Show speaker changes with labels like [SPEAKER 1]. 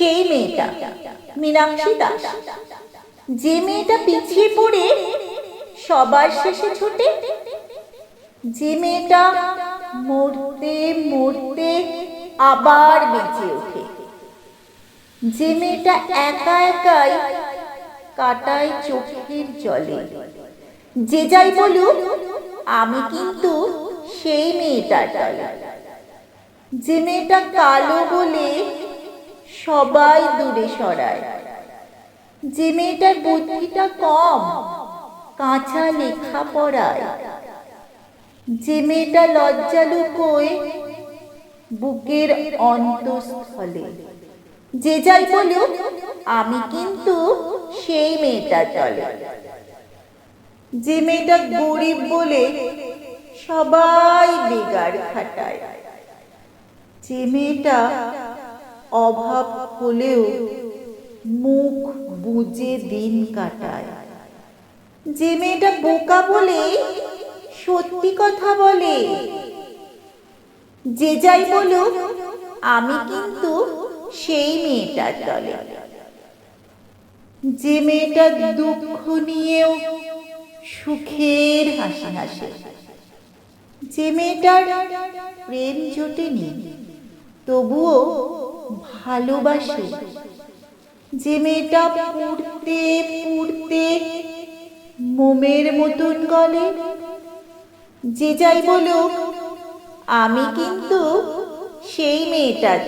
[SPEAKER 1] সেই মেয়েটা, মীনাক্ষী দাস। যে মেয়েটা পিছিয়ে পড়ে, সবার শেষে ছুটে। যে মেয়েটা মরতে মরতে আবার বেঁচে ওঠে। যে মেয়েটা একা একাই কাটায় চোখের জলে। যে যাই বলুক, আমি কিন্তু সেই মেয়েটার দলে। যে মেয়েটা কালো বলে সবাই দূরে সরায়। যে মেয়েটার বুদ্ধিটা কম, কাঁচা লেখা পড়ায়। যে মেয়েটা লজ্জা লুকোয় বুকের অন্তঃস্থলে। যে যাই বলুক, আমি কিন্তু সেই মেয়েটা দলে। যে মেয়েটা গরিব বলে সবাই বেগার খাটায়। যে মেয়েটা অভাব হলেও মুখ বুজে দিন কাটায়। যে মেয়েটা বোকা বলে, সত্যি কথা বলে, যে যাই বলুক, আমি কিন্তু সেই মেয়েটার দলে। যে মেয়েটা দুঃখ নিয়েও সুখের হাসি হাসে। যে মেয়েটার প্রেম জোটেনি, তবুও ভালোবাসে। যে মেয়েটা পড়তে পড়তে মোমের মতন গলে। যে যাই বলুক, আমি কিন্তু সেই মেয়েটার